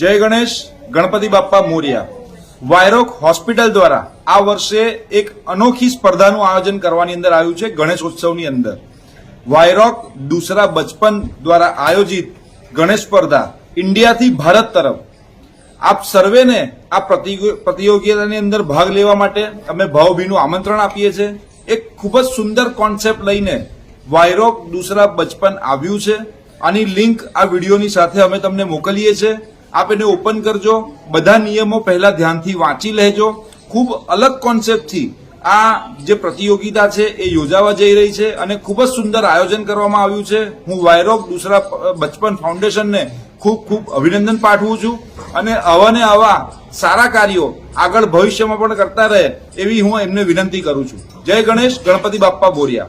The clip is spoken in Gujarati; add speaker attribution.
Speaker 1: જય ગણેશ, ગણપતિ બાપ્પા મોરિયા. વાયરોક હોસ્પિટલ દ્વારા આ વર્ષે એક અનોખી સ્પર્ધાનું આયોજન કરવાની અંદર આવ્યું છે ગણેશ ઉત્સવની અંદર. વાયરોક દૂસરા બચપન દ્વારા આયોજિત ગણેશ સ્પર્ધા ઇન્ડિયાથી ભારત તરફ. આપ સર્વેને આ પ્રતિયોગિતાની અંદર ભાગ લેવા માટે અમે ભાવભીનું આમંત્રણ આપીએ છીએ. એક ખૂબ જ સુંદર કોન્સેપ્ટ લઈને વાયરોક દૂસરા બચપન આવ્યું છે. આની લિંક આ વિડીયોની સાથે અમે તમને મોકલીએ છીએ. આપ એને ઓપન કરજો. બધા નિયમો પહેલા ધ્યાનથી વાંચી લેજો. ખૂબ અલગ કોન્સેપ્ટથી આ જે પ્રતિયોગિતા છે એ યોજાવા જઈ રહી છે અને ખૂબ જ સુંદર આયોજન કરવામાં આવ્યું છે. હું વાયરોક દૂસરા બચપન ફાઉન્ડેશનને ખૂબ ખૂબ અભિનંદન પાઠવું છું અને આવા ને આવા સારા કાર્યો આગળ ભવિષ્યમાં પણ કરતા રહે એવી હું એમને વિનંતી કરું છું. જય ગણેશ, ગણપતિ બાપ્પા બોરિયા.